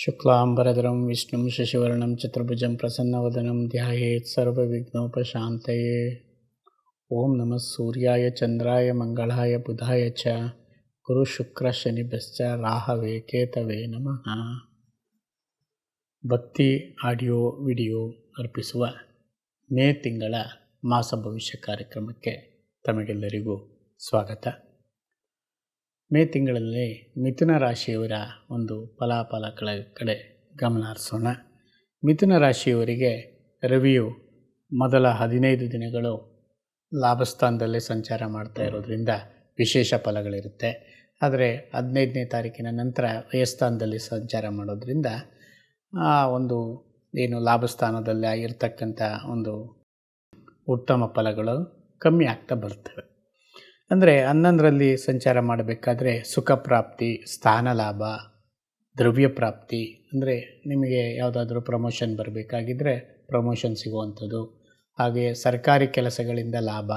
शुक्लाम्बरधरं विष्णुं शशिवर्णं चतुर्भुजं प्रसन्नवदनं ध्यायेत् सर्वविघ्नोपशान्तये ॐ नमः सूर्याय चन्द्राय मङ्गलाय बुधाय च गुरुशुक्रशनिभ्यश्च राहवे ಕೇತವೇ ನಮಃ ಭಕ್ತಿ ಆಡಿಯೋ ವಿಡಿಯೋ ಅರ್ಪಿಸುವ ಮೇ ತಿಂಗಳ ಮಾಸ ಭವಿಷ್ಯ ಕಾರ್ಯಕ್ರಮಕ್ಕೆ ತಮಗೆಲ್ಲರಿಗೂ ಸ್ವಾಗತ ಮೇ ತಿಂಗಳಲ್ಲಿ ಮಿಥುನ ರಾಶಿಯವರ ಒಂದು ಫಲಾಫಲಗಳ ಕಡೆ ಗಮನ ಹರಿಸೋಣ. ಮಿಥುನ ರಾಶಿಯವರಿಗೆ ರವಿಯು ಮೊದಲ ಹದಿನೈದು ದಿನಗಳು ಲಾಭಸ್ಥಾನದಲ್ಲೇ ಸಂಚಾರ ಮಾಡ್ತಾ ಇರೋದ್ರಿಂದ ವಿಶೇಷ ಫಲಗಳಿರುತ್ತೆ. ಆದರೆ ಹದಿನೈದನೇ ತಾರೀಕಿನ ನಂತರ ವ್ಯಯಸ್ಥಾನದಲ್ಲಿ ಸಂಚಾರ ಮಾಡೋದ್ರಿಂದ, ಆ ಒಂದು ಏನು ಲಾಭಸ್ಥಾನದಲ್ಲಿ ಇರ್ತಕ್ಕಂಥ ಒಂದು ಉತ್ತಮ ಫಲಗಳು ಕಮ್ಮಿ ಆಗ್ತಾ ಬರ್ತವೆ. ಅಂದರೆ ಹನ್ನೊಂದರಲ್ಲಿ ಸಂಚಾರ ಮಾಡಬೇಕಾದ್ರೆ ಸುಖ ಪ್ರಾಪ್ತಿ, ಸ್ಥಾನ ಲಾಭ, ದ್ರವ್ಯ ಪ್ರಾಪ್ತಿ, ಅಂದರೆ ನಿಮಗೆ ಯಾವುದಾದ್ರೂ ಪ್ರಮೋಷನ್ ಬರಬೇಕಾಗಿದ್ದರೆ ಪ್ರಮೋಷನ್ ಸಿಗುವಂಥದ್ದು. ಹಾಗೆ ಸರ್ಕಾರಿ ಕೆಲಸಗಳಿಂದ ಲಾಭ,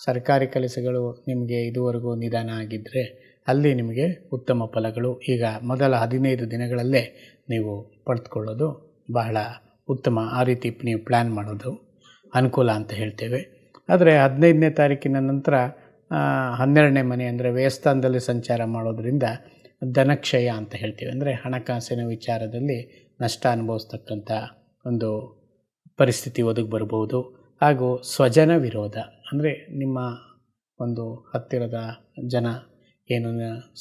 ಸರ್ಕಾರಿ ಕೆಲಸಗಳು ನಿಮಗೆ ಇದುವರೆಗೂ ನಿಧಾನ ಆಗಿದ್ದರೆ ಅಲ್ಲಿ ನಿಮಗೆ ಉತ್ತಮ ಫಲಗಳು. ಈಗ ಮೊದಲ ಹದಿನೈದು ದಿನಗಳಲ್ಲೇ ನೀವು ಪಡೆದುಕೊಳ್ಳೋದು ಬಹಳ ಉತ್ತಮ. ಆ ರೀತಿ ನೀವು ಪ್ಲ್ಯಾನ್ ಮಾಡೋದು ಅನುಕೂಲ ಅಂತ ಹೇಳ್ತೇವೆ. ಆದರೆ ಹದಿನೈದನೇ ತಾರೀಕಿನ ನಂತರ ಹನ್ನೆರಡನೇ ಮನೆ ಅಂದರೆ ವ್ಯಯಸ್ಥಾನದಲ್ಲಿ ಸಂಚಾರ ಮಾಡೋದರಿಂದ ಧನಕ್ಷಯ ಅಂತ ಹೇಳ್ತೀವಿ. ಅಂದರೆ ಹಣಕಾಸಿನ ವಿಚಾರದಲ್ಲಿ ನಷ್ಟ ಅನುಭವಿಸ್ತಕ್ಕಂಥ ಒಂದು ಪರಿಸ್ಥಿತಿ ಒದಗಿ ಬರ್ಬೋದು ಹಾಗೂ ಸ್ವಜನ ವಿರೋಧ ಅಂದರೆ ನಿಮ್ಮ ಒಂದು ಹತ್ತಿರದ ಜನ, ಏನು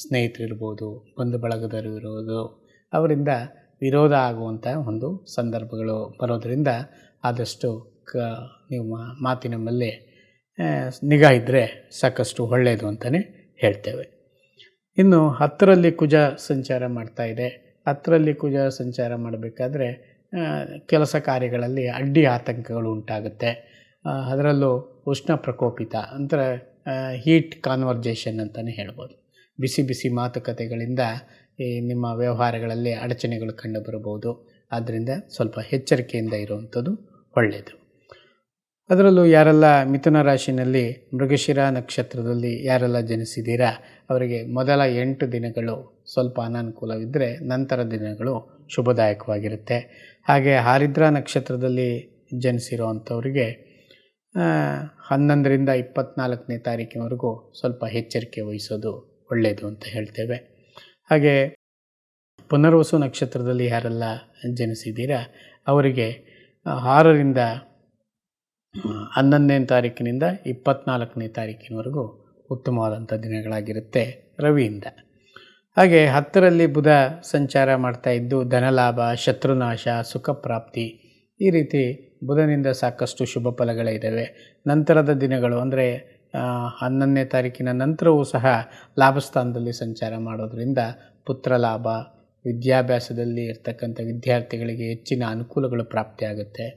ಸ್ನೇಹಿತರಿರ್ಬೋದು ಬಂಧು ಬಳಗದವರು ಇರೋದು ಅವರಿಂದ ವಿರೋಧ ಆಗುವಂಥ ಒಂದು ಸಂದರ್ಭಗಳು ಬರೋದರಿಂದ ಆದಷ್ಟು ಕ, ನಿಮ್ಮ ಮಾತಿನ ಮೇಲೆ ನಿಗಾ ಇದ್ದರೆ ಸಾಕಷ್ಟು ಒಳ್ಳೆಯದು ಅಂತಲೇ ಹೇಳ್ತೇವೆ. ಇನ್ನು ಹತ್ತರಲ್ಲಿ ಕುಜ ಸಂಚಾರ ಮಾಡ್ತಾ ಇದೆ. ಹತ್ತರಲ್ಲಿ ಕುಜ ಸಂಚಾರ ಮಾಡಬೇಕಾದ್ರೆ ಕೆಲಸ ಕಾರ್ಯಗಳಲ್ಲಿ ಅಡ್ಡಿ ಆತಂಕಗಳು ಉಂಟಾಗುತ್ತೆ. ಅದರಲ್ಲೂ ಉಷ್ಣ ಪ್ರಕೋಪಿತ, ಅಂದರೆ ಹೀಟ್ ಕಾನ್ವರ್ಜೇಷನ್ ಅಂತಲೇ ಹೇಳ್ಬೋದು. ಬಿಸಿ ಬಿಸಿ ಮಾತುಕತೆಗಳಿಂದ ಈ ನಿಮ್ಮ ವ್ಯವಹಾರಗಳಲ್ಲಿ ಅಡಚಣೆಗಳು ಕಂಡುಬರಬಹುದು ಆದ್ದರಿಂದ ಸ್ವಲ್ಪ ಎಚ್ಚರಿಕೆಯಿಂದ ಇರುವಂಥದ್ದು ಒಳ್ಳೆಯದು ಅದರಲ್ಲೂ ಯಾರೆಲ್ಲ ಮಿಥುನ ರಾಶಿನಲ್ಲಿ ಮೃಗಶಿರ ನಕ್ಷತ್ರದಲ್ಲಿ ಯಾರೆಲ್ಲ ಜನಿಸಿದ್ದೀರಾ, ಅವರಿಗೆ ಮೊದಲ ಎಂಟು ದಿನಗಳು ಸ್ವಲ್ಪ ಅನಾನುಕೂಲವಿದ್ದರೆ ನಂತರ ದಿನಗಳು ಶುಭದಾಯಕವಾಗಿರುತ್ತೆ. ಹಾಗೆ ಹಾರಿದ್ರ ನಕ್ಷತ್ರದಲ್ಲಿ ಜನಿಸಿರುವಂಥವ್ರಿಗೆ ಹನ್ನೊಂದರಿಂದ ಇಪ್ಪತ್ನಾಲ್ಕನೇ ತಾರೀಕಿನವರೆಗೂ ಸ್ವಲ್ಪ ಎಚ್ಚರಿಕೆ ವಹಿಸೋದು ಒಳ್ಳೆಯದು ಅಂತ ಹೇಳ್ತೇವೆ. ಹಾಗೆ ಪುನರ್ವಸು ನಕ್ಷತ್ರದಲ್ಲಿ ಯಾರೆಲ್ಲ ಜನಿಸಿದ್ದೀರಾ, ಅವರಿಗೆ ಆರರಿಂದ ಹನ್ನೊಂದನೇ ತಾರೀಕಿನಿಂದ ಇಪ್ಪತ್ತ್ನಾಲ್ಕನೇ ತಾರೀಕಿನವರೆಗೂ ಉತ್ತಮವಾದಂಥ ದಿನಗಳಾಗಿರುತ್ತೆ ರವಿಯಿಂದ. ಹಾಗೆ ಹತ್ತರಲ್ಲಿ ಬುಧ ಸಂಚಾರ ಮಾಡ್ತಾ ಇದ್ದು ಧನಲಾಭ, ಶತ್ರುನಾಶ ಸುಖ ಪ್ರಾಪ್ತಿ ಈ ರೀತಿ ಬುಧನಿಂದ ಸಾಕಷ್ಟು ಶುಭ ಫಲಗಳಿದ್ದಾವೆ ನಂತರದ ದಿನಗಳು ಅಂದರೆ ಹನ್ನೊಂದನೇ ತಾರೀಕಿನ ನಂತರವೂ ಸಹ ಲಾಭಸ್ಥಾನದಲ್ಲಿ ಸಂಚಾರ ಮಾಡೋದರಿಂದ ಪುತ್ರ ಲಾಭ ವಿದ್ಯಾಭ್ಯಾಸದಲ್ಲಿ ಇರ್ತಕ್ಕಂಥ ವಿದ್ಯಾರ್ಥಿಗಳಿಗೆ ಹೆಚ್ಚಿನ ಅನುಕೂಲಗಳು ಪ್ರಾಪ್ತಿಯಾಗುತ್ತೆ.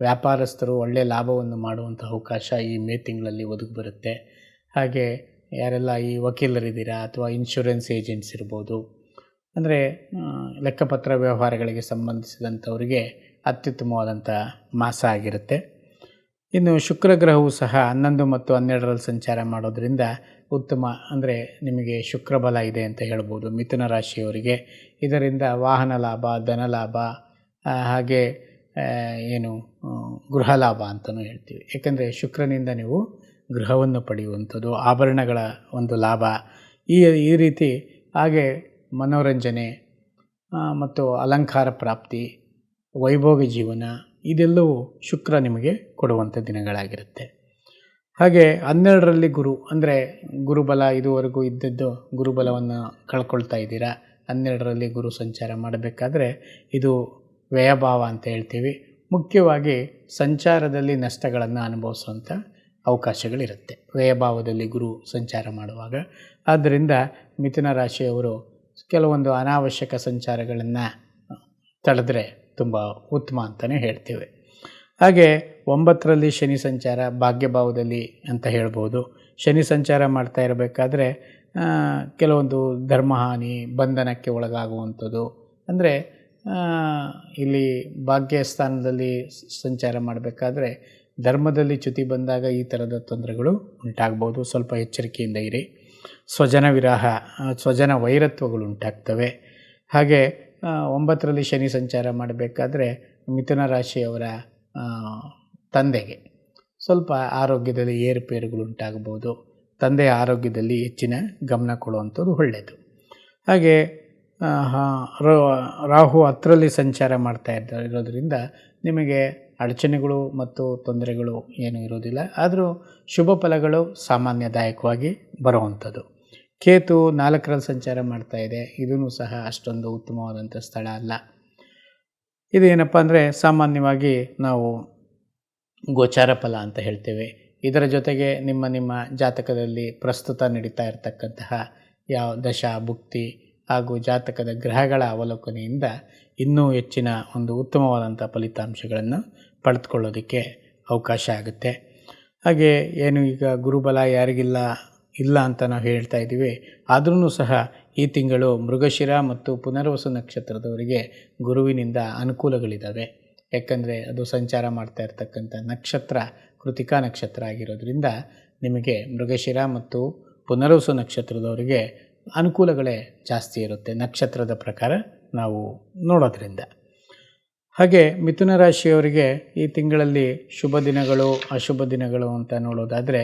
ವ್ಯಾಪಾರಸ್ಥರು ಒಳ್ಳೆಯ ಲಾಭವನ್ನು ಮಾಡುವಂಥ ಅವಕಾಶ ಈ ಮೇ ತಿಂಗಳಲ್ಲಿ ಒದಗಿ ಬರುತ್ತೆ. ಹಾಗೆ ಯಾರೆಲ್ಲ ಈ ವಕೀಲರಿದ್ದೀರಾ ಅಥವಾ ಇನ್ಶೂರೆನ್ಸ್ ಏಜೆಂಟ್ಸ್ ಇರ್ಬೋದು, ಅಂದರೆ ಲೆಕ್ಕಪತ್ರ ವ್ಯವಹಾರಗಳಿಗೆ ಸಂಬಂಧಿಸಿದಂಥವರಿಗೆ ಅತ್ಯುತ್ತಮವಾದಂಥ ಮಾಸ ಆಗಿರುತ್ತೆ. ಇನ್ನು ಶುಕ್ರ ಗ್ರಹವು ಸಹ ಹನ್ನೊಂದು ಮತ್ತು ಹನ್ನೆರಡರಲ್ಲಿ ಸಂಚಾರ ಮಾಡೋದರಿಂದ ಉತ್ತಮ, ಅಂದರೆ ನಿಮಗೆ ಶುಕ್ರಬಲ ಇದೆ ಅಂತ ಹೇಳ್ಬೋದು ಮಿಥುನ ರಾಶಿಯವರಿಗೆ. ಇದರಿಂದ ವಾಹನ ಲಾಭ, ಧನ ಲಾಭ ಹಾಗೆ ಏನು ಗೃಹ ಲಾಭ ಅಂತಲೂ ಹೇಳ್ತೀವಿ. ಏಕೆಂದರೆ ಶುಕ್ರನಿಂದ ನೀವು ಗೃಹವನ್ನು ಪಡೆಯುವಂಥದ್ದು, ಆಭರಣಗಳ ಒಂದು ಲಾಭ. ಈ ಈ ರೀತಿ ಹಾಗೆ ಮನೋರಂಜನೆ ಮತ್ತು ಅಲಂಕಾರ ಪ್ರಾಪ್ತಿ, ವೈಭೋಗ ಜೀವನ, ಇದೆಲ್ಲವೂ ಶುಕ್ರ ನಿಮಗೆ ಕೊಡುವಂಥ ದಿನಗಳಾಗಿರುತ್ತೆ. ಹಾಗೆ ಹನ್ನೆರಡರಲ್ಲಿ ಗುರು, ಅಂದರೆ ಗುರುಬಲ ಇದುವರೆಗೂ ಇದ್ದದ್ದು ಗುರುಬಲವನ್ನು ಕಳ್ಕೊಳ್ತಾ ಇದ್ದೀರಾ, ಹನ್ನೆರಡರಲ್ಲಿ ಗುರು ಸಂಚಾರ ಮಾಡಬೇಕಾದ್ರೆ ಇದು ವ್ಯಯಭಾವ ಅಂತ ಹೇಳ್ತೀವಿ. ಮುಖ್ಯವಾಗಿ ಸಂಚಾರದಲ್ಲಿ ನಷ್ಟಗಳನ್ನು ಅನುಭವಿಸುವಂಥ ಅವಕಾಶಗಳಿರುತ್ತೆ. ವ್ಯಯಭಾವದಲ್ಲಿ ಗುರು ಸಂಚಾರ ಮಾಡುವಾಗ. ಆದ್ದರಿಂದ ಮಿಥುನ ರಾಶಿಯವರು ಕೆಲವೊಂದು ಅನಾವಶ್ಯಕ ಸಂಚಾರಗಳನ್ನು ತಡೆದ್ರೆ ತುಂಬ ಉತ್ತಮ ಅಂತಲೇ ಹೇಳ್ತೇವೆ. ಹಾಗೆ ಒಂಬತ್ತರಲ್ಲಿ ಶನಿ ಸಂಚಾರ ಭಾಗ್ಯಭಾವದಲ್ಲಿ ಅಂತ ಹೇಳ್ಬೋದು. ಶನಿ ಸಂಚಾರ ಮಾಡ್ತಾ ಇರಬೇಕಾದ್ರೆ ಕೆಲವೊಂದು ಧರ್ಮಹಾನಿ, ಬಂಧನಕ್ಕೆ ಒಳಗಾಗುವಂಥದ್ದು. ಅಂದರೆ ಇಲ್ಲಿ ಭಾಗ್ಯ ಸ್ಥಾನದಲ್ಲಿ ಸಂಚಾರ ಮಾಡಬೇಕಾದ್ರೆ ಧರ್ಮದಲ್ಲಿ ಚ್ಯುತಿ ಬಂದಾಗ ಈ ಥರದ ತೊಂದರೆಗಳು ಉಂಟಾಗ್ಬೋದು. ಸ್ವಲ್ಪ ಎಚ್ಚರಿಕೆಯಿಂದ ಇರಿ. ಸ್ವಜನ ವಿರಹ ಸ್ವಜನ ವೈರತ್ವಗಳು ಉಂಟಾಗ್ತವೆ. ಹಾಗೆ ಒಂಬತ್ತರಲ್ಲಿ ಶನಿ ಸಂಚಾರ ಮಾಡಬೇಕಾದ್ರೆ ಮಿಥುನ ರಾಶಿಯವರ ತಂದೆಗೆ ಸ್ವಲ್ಪ ಆರೋಗ್ಯದಲ್ಲಿ ಏರುಪೇರುಗಳು ಉಂಟಾಗ್ಬೋದು. ತಂದೆಯ ಆರೋಗ್ಯದಲ್ಲಿ ಹೆಚ್ಚಿನ ಗಮನ ಕೊಡುವಂಥದ್ದು ಒಳ್ಳೆಯದು. ಹಾಗೆ ರಾಹು ಹತ್ತರಲ್ಲಿ ಸಂಚಾರ ಮಾಡ್ತಾ ಇದ್ದ ಇರೋದರಿಂದ ನಿಮಗೆ ಅಡಚಣೆಗಳು ಮತ್ತು ತೊಂದರೆಗಳು ಏನೂ ಇರೋದಿಲ್ಲ. ಆದರೂ ಶುಭ ಫಲಗಳು ಸಾಮಾನ್ಯದಾಯಕವಾಗಿ ಬರುವಂಥದ್ದು. ಕೇತು ನಾಲ್ಕರಲ್ಲಿ ಸಂಚಾರ ಮಾಡ್ತಾ ಇದೆ. ಇದೂ ಸಹ ಅಷ್ಟೊಂದು ಉತ್ತಮವಾದಂಥ ಸ್ಥಳ ಅಲ್ಲ. ಇದೇನಪ್ಪ ಅಂದರೆ ಸಾಮಾನ್ಯವಾಗಿ ನಾವು ಗೋಚಾರ ಫಲ ಅಂತ ಹೇಳ್ತೇವೆ. ಇದರ ಜೊತೆಗೆ ನಿಮ್ಮ ನಿಮ್ಮ ಜಾತಕದಲ್ಲಿ ಪ್ರಸ್ತುತ ನಡೀತಾ ಇರತಕ್ಕಂತಹ ಯಾವ ದಶ, ಭುಕ್ತಿ ಹಾಗೂ ಜಾತಕದ ಗ್ರಹಗಳ ಅವಲೋಕನೆಯಿಂದ ಇನ್ನೂ ಹೆಚ್ಚಿನ ಒಂದು ಉತ್ತಮವಾದಂಥ ಫಲಿತಾಂಶಗಳನ್ನು ಪಡೆದುಕೊಳ್ಳೋದಕ್ಕೆ ಅವಕಾಶ ಆಗುತ್ತೆ. ಹಾಗೆ ಏನು ಈಗ ಗುರುಬಲ ಯಾರಿಗಿಲ್ಲ, ಇಲ್ಲ ಅಂತ ನಾವು ಹೇಳ್ತಾ ಇದ್ದೀವಿ. ಆದ್ರೂ ಸಹ ಈ ತಿಂಗಳು ಮೃಗಶಿರ ಮತ್ತು ಪುನರ್ವಸು ನಕ್ಷತ್ರದವರಿಗೆ ಗುರುವಿನಿಂದ ಅನುಕೂಲಗಳಿದ್ದಾವೆ ಯಾಕಂದರೆ ಅದು ಸಂಚಾರ ಮಾಡ್ತಾ ಇರ್ತಕ್ಕಂಥ ನಕ್ಷತ್ರ, ಕೃತಿಕಾ ನಕ್ಷತ್ರ ಆಗಿರೋದ್ರಿಂದ ನಿಮಗೆ ಮೃಗಶಿರ ಮತ್ತು ಪುನರ್ವಸು ನಕ್ಷತ್ರದವರಿಗೆ ಅನುಕೂಲಗಳೇ ಜಾಸ್ತಿ ಇರುತ್ತೆ ನಕ್ಷತ್ರದ ಪ್ರಕಾರ ನಾವು ನೋಡೋದ್ರಿಂದ. ಹಾಗೆ ಮಿಥುನ ರಾಶಿಯವರಿಗೆ ಈ ತಿಂಗಳಲ್ಲಿ ಶುಭ ದಿನಗಳು, ಅಶುಭ ದಿನಗಳು ಅಂತ ನೋಡೋದಾದರೆ,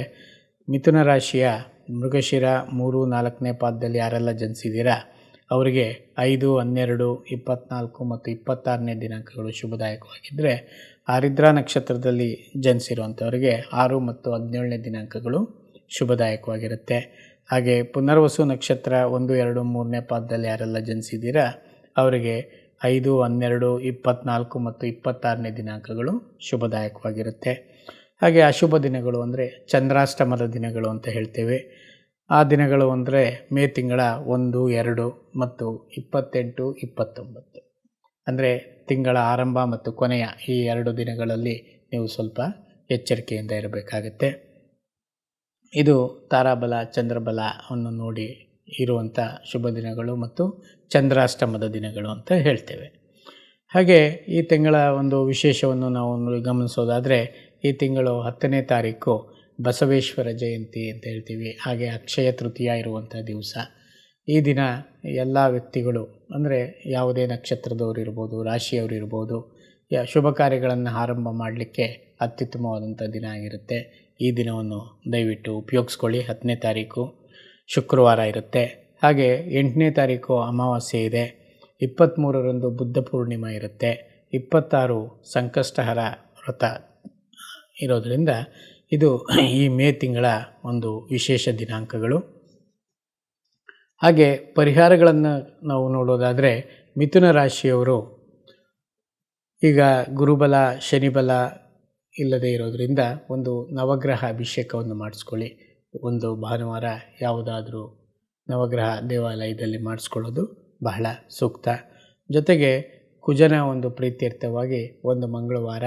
ಮಿಥುನ ರಾಶಿಯ ಮೃಗಶಿರ ಮೂರು, ನಾಲ್ಕನೇ ಪಾದದಲ್ಲಿ ಯಾರೆಲ್ಲ ಜನಿಸಿದ್ದೀರಾ, ಅವರಿಗೆ ಐದು, ಹನ್ನೆರಡು, ಇಪ್ಪತ್ನಾಲ್ಕು ಮತ್ತು ಇಪ್ಪತ್ತಾರನೇ ದಿನಾಂಕಗಳು ಶುಭದಾಯಕವಾಗಿದ್ದರೆ ಆರಿದ್ರಾ ನಕ್ಷತ್ರದಲ್ಲಿ ಜನಿಸಿರುವಂಥವರಿಗೆ ಆರು ಮತ್ತು ಹದಿನೇಳನೇ ದಿನಾಂಕಗಳು ಶುಭದಾಯಕವಾಗಿರುತ್ತೆ. ಹಾಗೆ ಪುನರ್ವಸು ನಕ್ಷತ್ರ ಒಂದು, ಎರಡು, ಮೂರನೇ ಪಾದದಲ್ಲಿ ಯಾರೆಲ್ಲ ಜನಿಸಿದ್ದೀರಾ, ಅವರಿಗೆ ಐದು, ಹನ್ನೆರಡು, ಇಪ್ಪತ್ನಾಲ್ಕು ಮತ್ತು ಇಪ್ಪತ್ತಾರನೇ ದಿನಾಂಕಗಳು ಶುಭದಾಯಕವಾಗಿರುತ್ತೆ. ಹಾಗೆ ಅಶುಭ ದಿನಗಳು ಅಂದರೆ ಚಂದ್ರಾಷ್ಟಮದ ದಿನಗಳು ಅಂತ ಹೇಳ್ತೇವೆ. ಆ ದಿನಗಳು ಅಂದರೆ ಮೇ ತಿಂಗಳ ಒಂದು, ಎರಡು ಮತ್ತು ಇಪ್ಪತ್ತೆಂಟು, ಇಪ್ಪತ್ತೊಂಬತ್ತು. ಅಂದರೆ ತಿಂಗಳ ಆರಂಭ ಮತ್ತು ಕೊನೆಯ ಈ ಎರಡು ದಿನಗಳಲ್ಲಿ ನೀವು ಸ್ವಲ್ಪ ಎಚ್ಚರಿಕೆಯಿಂದ ಇರಬೇಕಾಗತ್ತೆ. ಇದು ತಾರಾಬಲ, ಚಂದ್ರಬಲ ಅನ್ನು ನೋಡಿ ಇರುವಂಥ ಶುಭ ದಿನಗಳು ಮತ್ತು ಚಂದ್ರಾಷ್ಟಮದ ದಿನಗಳು ಅಂತ ಹೇಳ್ತೇವೆ. ಹಾಗೆ ಈ ತಿಂಗಳ ಒಂದು ವಿಶೇಷವನ್ನು ನಾವು ಗಮನಿಸೋದಾದರೆ, ಈ ತಿಂಗಳು ಹತ್ತನೇ ತಾರೀಕು ಬಸವೇಶ್ವರ ಜಯಂತಿ ಅಂತ ಹೇಳ್ತೀವಿ. ಹಾಗೆ ಅಕ್ಷಯ ತೃತೀಯ ಇರುವಂಥ ದಿವಸ. ಈ ದಿನ ಎಲ್ಲ ವ್ಯಕ್ತಿಗಳು, ಅಂದರೆ ಯಾವುದೇ ನಕ್ಷತ್ರದವರು ಇರ್ಬೋದು, ರಾಶಿಯವರು ಇರ್ಬೋದು ಶುಭ ಕಾರ್ಯಗಳನ್ನು ಆರಂಭ ಮಾಡಲಿಕ್ಕೆ ಅತ್ಯುತ್ತಮವಾದಂಥ ದಿನ ಆಗಿರುತ್ತೆ. ಈ ದಿನವನ್ನು ದಯವಿಟ್ಟು ಉಪಯೋಗಿಸ್ಕೊಳ್ಳಿ. ಹತ್ತನೇ ತಾರೀಕು ಶುಕ್ರವಾರ ಇರುತ್ತೆ. ಹಾಗೆ ಎಂಟನೇ ತಾರೀಕು ಅಮಾವಾಸ್ಯೆ ಇದೆ. ಇಪ್ಪತ್ತ್ಮೂರರಂದು ಬುದ್ಧ ಪೂರ್ಣಿಮಾ ಇರುತ್ತೆ. ಇಪ್ಪತ್ತಾರು ಸಂಕಷ್ಟಹರ ವ್ರತ ಇರೋದರಿಂದ ಇದು ಈ ಮೇ ತಿಂಗಳ ಒಂದು ವಿಶೇಷ ದಿನಾಂಕಗಳು. ಹಾಗೆ ಪರಿಹಾರಗಳನ್ನು ನಾವು ನೋಡೋದಾದರೆ ಮಿಥುನ ರಾಶಿಯವರು ಈಗ ಗುರುಬಲ, ಶನಿಬಲ ಇಲ್ಲದೇ ಇರೋದರಿಂದ ಒಂದು ನವಗ್ರಹ ಅಭಿಷೇಕವನ್ನು ಮಾಡಿಸ್ಕೊಳ್ಳಿ. ಒಂದು ಭಾನುವಾರ ಯಾವುದಾದರೂ ನವಗ್ರಹ ದೇವಾಲಯದಲ್ಲಿ ಮಾಡಿಸ್ಕೊಳ್ಳೋದು ಬಹಳ ಸೂಕ್ತ. ಜೊತೆಗೆ ಕುಜನ ಒಂದು ಪ್ರೀತ್ಯರ್ಥವಾಗಿ ಒಂದು ಮಂಗಳವಾರ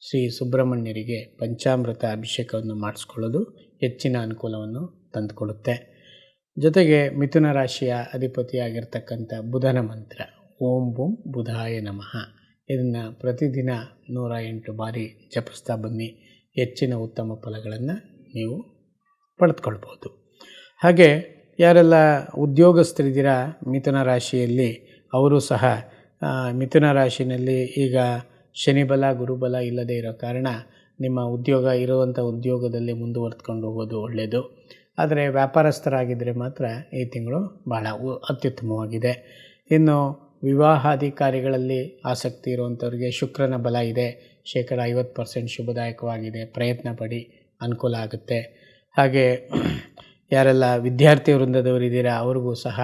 ಶ್ರೀ ಸುಬ್ರಹ್ಮಣ್ಯರಿಗೆ ಪಂಚಾಮೃತ ಅಭಿಷೇಕವನ್ನು ಮಾಡಿಸ್ಕೊಳ್ಳೋದು ಹೆಚ್ಚಿನ ಅನುಕೂಲವನ್ನು ತಂದುಕೊಡುತ್ತೆ. ಜೊತೆಗೆ ಮಿಥುನ ರಾಶಿಯ ಅಧಿಪತಿಯಾಗಿರ್ತಕ್ಕಂಥ ಬುಧನ ಮಂತ್ರ, ಓಂ ಬುಂ ಬುಧಾಯ ನಮಃ. ಇದನ್ನು ಪ್ರತಿದಿನ ನೂರ ಎಂಟು ಬಾರಿ ಜಪಿಸ್ತಾ ಬನ್ನಿ. ಹೆಚ್ಚಿನ ಉತ್ತಮ ಫಲಗಳನ್ನು ನೀವು ಪಡೆದುಕೊಳ್ಬೋದು ಹಾಗೆ ಯಾರೆಲ್ಲ ಉದ್ಯೋಗಸ್ಥರಿದ್ದೀರಾ, ಮಿಥುನ ರಾಶಿಯಲ್ಲಿ, ಅವರು ಸಹ ಮಿಥುನ ರಾಶಿನಲ್ಲಿ ಈಗ ಶನಿಬಲ ಗುರುಬಲ ಇಲ್ಲದೇ ಇರೋ ಕಾರಣ ನಿಮ್ಮ ಉದ್ಯೋಗ ಇರುವಂಥ ಉದ್ಯೋಗದಲ್ಲಿ ಮುಂದುವರ್ತ್ಕೊಂಡು ಹೋಗೋದು ಒಳ್ಳೆಯದು ಆದರೆ ವ್ಯಾಪಾರಸ್ಥರಾಗಿದ್ದರೆ ಮಾತ್ರ ಈ ತಿಂಗಳು ಭಾಳ ಅತ್ಯುತ್ತಮವಾಗಿದೆ. ಇನ್ನು ವಿವಾಹಾದಿ ಕಾರ್ಯಗಳಲ್ಲಿ ಆಸಕ್ತಿ ಇರುವಂಥವ್ರಿಗೆ ಶುಕ್ರನ ಬಲ ಇದೆ. ಶೇಕಡ ಐವತ್ತು ಪರ್ಸೆಂಟ್ ಶುಭದಾಯಕವಾಗಿದೆ. ಪ್ರಯತ್ನ ಪಡಿ, ಅನುಕೂಲ ಆಗುತ್ತೆ. ಹಾಗೆ ಯಾರೆಲ್ಲ ವಿದ್ಯಾರ್ಥಿ ವೃಂದದವರಿದ್ದೀರಾ ಅವ್ರಿಗೂ ಸಹ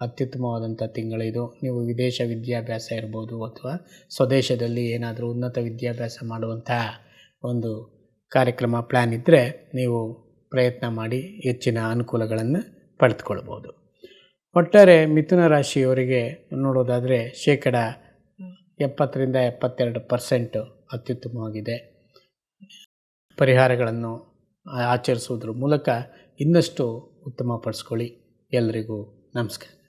ಅತ್ಯುತ್ತಮವಾದಂಥ ತಿಂಗಳಿದು ನೀವು ವಿದೇಶ ವಿದ್ಯಾಭ್ಯಾಸ ಇರ್ಬೋದು ಅಥವಾ ಸ್ವದೇಶದಲ್ಲಿ ಏನಾದರೂ ಉನ್ನತ ವಿದ್ಯಾಭ್ಯಾಸ ಮಾಡುವಂತಹ ಒಂದು ಕಾರ್ಯಕ್ರಮ ಪ್ಲ್ಯಾನ್ ಇದ್ದರೆ ನೀವು ಪ್ರಯತ್ನ ಮಾಡಿ ಹೆಚ್ಚಿನ ಅನುಕೂಲಗಳನ್ನು ಪಡೆದುಕೊಳ್ಬೋದು. ಒಟ್ಟಾರೆ ಮಿಥುನ ರಾಶಿಯವರಿಗೆ ನೋಡೋದಾದರೆ ಶೇಕಡ ಎಪ್ಪತ್ತರಿಂದ ಎಪ್ಪತ್ತೆರಡು ಪರ್ಸೆಂಟು ಅತ್ಯುತ್ತಮವಾಗಿದೆ. ಪರಿಹಾರಗಳನ್ನು ಆಚರಿಸುವುದರ ಮೂಲಕ ಇನ್ನಷ್ಟು ಉತ್ತಮಪಡಿಸ್ಕೊಳ್ಳಿ ಎಲ್ರಿಗೂ ನಮಸ್ಕಾರ.